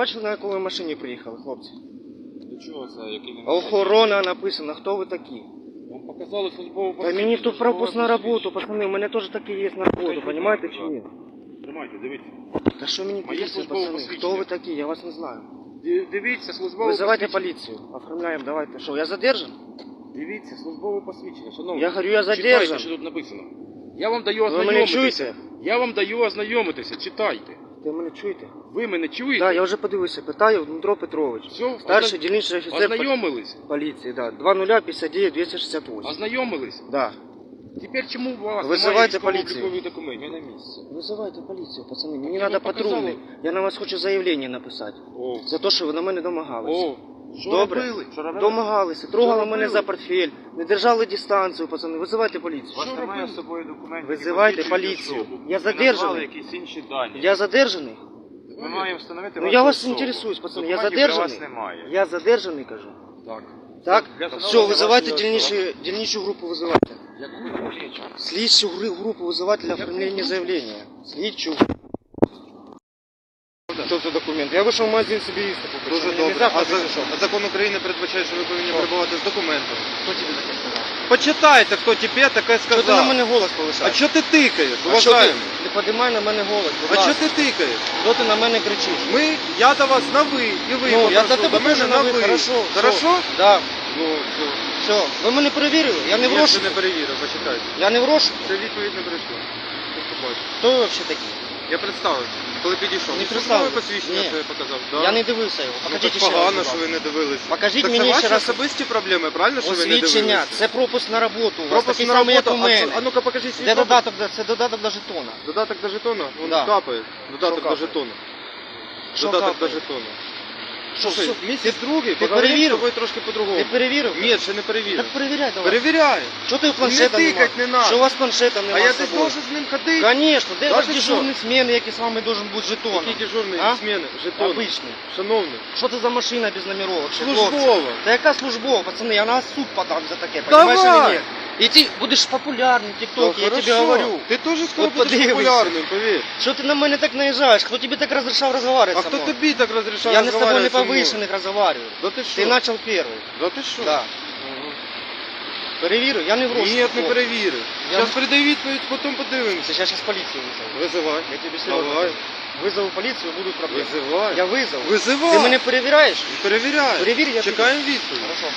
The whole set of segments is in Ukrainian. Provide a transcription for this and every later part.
Бачили, на якій машині приїхали, хлопці? До чого це? Який він Охорона написано, хто ви такі? Вам показали службову Та мені тут пропуск на роботу, пацани, у мене теж таке є на роботу, розумієте чи ні? Тримайте, дивіться. Та що мені Моє дивіться, службове пацани, хто посвідчення. ви такі, я вас не знаю. Ди- Дивіться, службове Визивайте посвідчення. поліцію, оформляємо, давайте. Що, я задержан? Дивіться, службове посвідчення, шановні. Я говорю, я Читайте, задержан. що тут написано. Я вам даю Ви мене ознайомитися. чуєте? Я вам даю ознайомитися, читайте. Ви мене чуєте? Ви мене чуєте? Так, я вже подивився, питаю Дмитро Петрович. Все, Старший озна- дільничний офіцер по- Ознайомились. поліції, да. 2059 268. Ознайомились. Да. Тепер чому у вас Визивайте немає поліцію. військово-облікових? Я на місці. Визивайте поліцію, пацани. Мені треба патрульний. Я на вас хочу заявлення написати. О, За те, що ви на мене домагались. о, що Добре. робили? Що робили? Домагалися, трогали Що мене робили? за портфель, не держали дистанцію, пацани. Визивайте поліцію. У вас Що немає робили? з собою документів. Визивайте які поліцію. посвідчують особу. Я Ви задержаний. якісь інші дані. Я задержаний? Ми маємо встановити Ну я вас особу. інтересуюсь, пацани. Я Документів для задержаний. немає. Я задержаний, кажу. Так. Так? Для Все, встановлення визивайте вашої дільничу, дільничу групу визивайте. Яку дільничу? Слідчу гри- групу визивати для оформлення заявлення. Слідчу. Що це документ? Я вийшов в магазин собі їсти купити. Дуже Мені добре. нельзя А, за- а закон України передбачає, що ви повинні Що? перебувати з документом. Хто тобі таке сказав? Почитайте, хто тебе таке Що ти на сказав. мене голос А повишаєш? що ти тикаєш? А ти? Уважаємо. Не подимай на мене голос, будь А що ласка. ти тикаєш? Що ти на мене кричиш? Ми, я до вас на ви, і ви Ну, я попрошу до тебе до мене теж на ви, хорошо. Хорошо? Да, Ну, все. все. Ви мене перевірили? Я не в Ні, розшуку. не перевірив, почекайте. Я не в розшуку. Це відповідь не прийшла. Тут побачиш. Хто ви взагалі такі? Я представився, коли підійшов. Не Ну, представився. посвідчення Ні. своє показав. Да. Я не дивився його. Ну, Покажіть так ще раз. погано, що ви не дивилися. Покажіть так мені це ще ваші раз. особисті проблеми, правильно, що ви не Освідчення, дивилися? це пропуск на роботу. у вас, Пропуск такий на самий, як роботу. у А, мене. це- а ну-ка покажіть свій Де пропуск. додаток, до- це додаток до жетона. Додаток до жетона? Він Да. капає. Додаток до капає? жетона. Що Додаток до капає? жетона. Що, що? місяць другий, ти з перевірив? тобою трошки по-другому. Ти перевірив? Ні, ще не перевірив. Так перевіряй давай. Перевіряю. Що ти в планшета Не тикать не надо. Що у вас планшета А я з десь собою? должен з ним ходити. Конечно, де Да ваш ти дежурний зміни, який з вами должен бути жетон? Які дежурні А? зміни? Жетон. Обичний. Шановний. Що це за машина без номеровок? Що, хлопці? Службова. Та яка службова, пацани, я на суд подам за таке, Давай. или нет? І ти будеш популярний в ТикТоке, я тебе говорю. Ти теж скоро От будеш подивися. популярним, повір. Що ти на мене так наїжджаєш? Хто тобі так розрішав розговаривать А со хто мною? тобі так розрішав Я не з тобою не розмовляти зі мною? повышенных разговариваю. Да ти що? Ти почав перший. Да ти що? Да. Перевірю, я не в розшуку. Ні, не перевірив. Я- Зараз передай відповідь, потім подивимося. Це я зараз поліцію. Визивай. Я тобі серйозно. Давай. кажу. Визову поліцію, будуть проблеми. Визивай. Я визову. Визивай. Ти мене перевіряєш? Перевіряй. Перевір, я Чекаємо відповідь. Хорошо.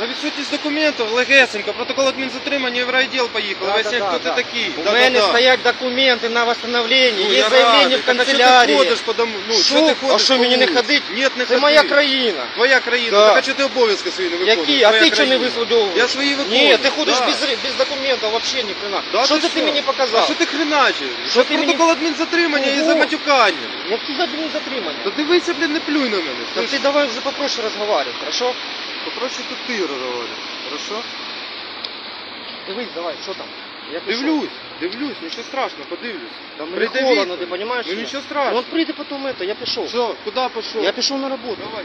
На відсутність документів, легесенько, протокол адмінзатримання в райділ поїхали. Да, Весь да, як да, хто ти да. такий. У Да, мене да, стоять документи на восстановлення, Ну, є я заявлення радий. в Так, а. Що ти ходиш по дому? Ну, Що? ти А що, по мені не вулиці? ходить? Ні, не Це ходи. моя країна. Твоя країна. Да. Так а чого ти обов'язки свої не виконуєш? Які? А Твоя ти чого не країна. Я свої виконую. Ні, ти ходиш Да. без, без документів, взагалі ні хрена. Да що це ти мені А показав? що ти хреначиш? Що Що ти протокол адмінзатримання і Ого. за матюкання? Які за блін затримання? Та дивися, блін, не плюй на мене. Та ти давай вже попроще розговаривай, хорошо? Попроще тут ти розговорюй. Хорошо? Дивись, давай, що там? Я пішов. Дивлюсь, дивлюсь, нічого страшного, подивлюсь. Та мені Прийди холодно, відповідь. ти розумієш? Ну нічого страшного. Ну от прийди потім это, я пішов. Все, куди пішов? Я пішов на роботу. Давай.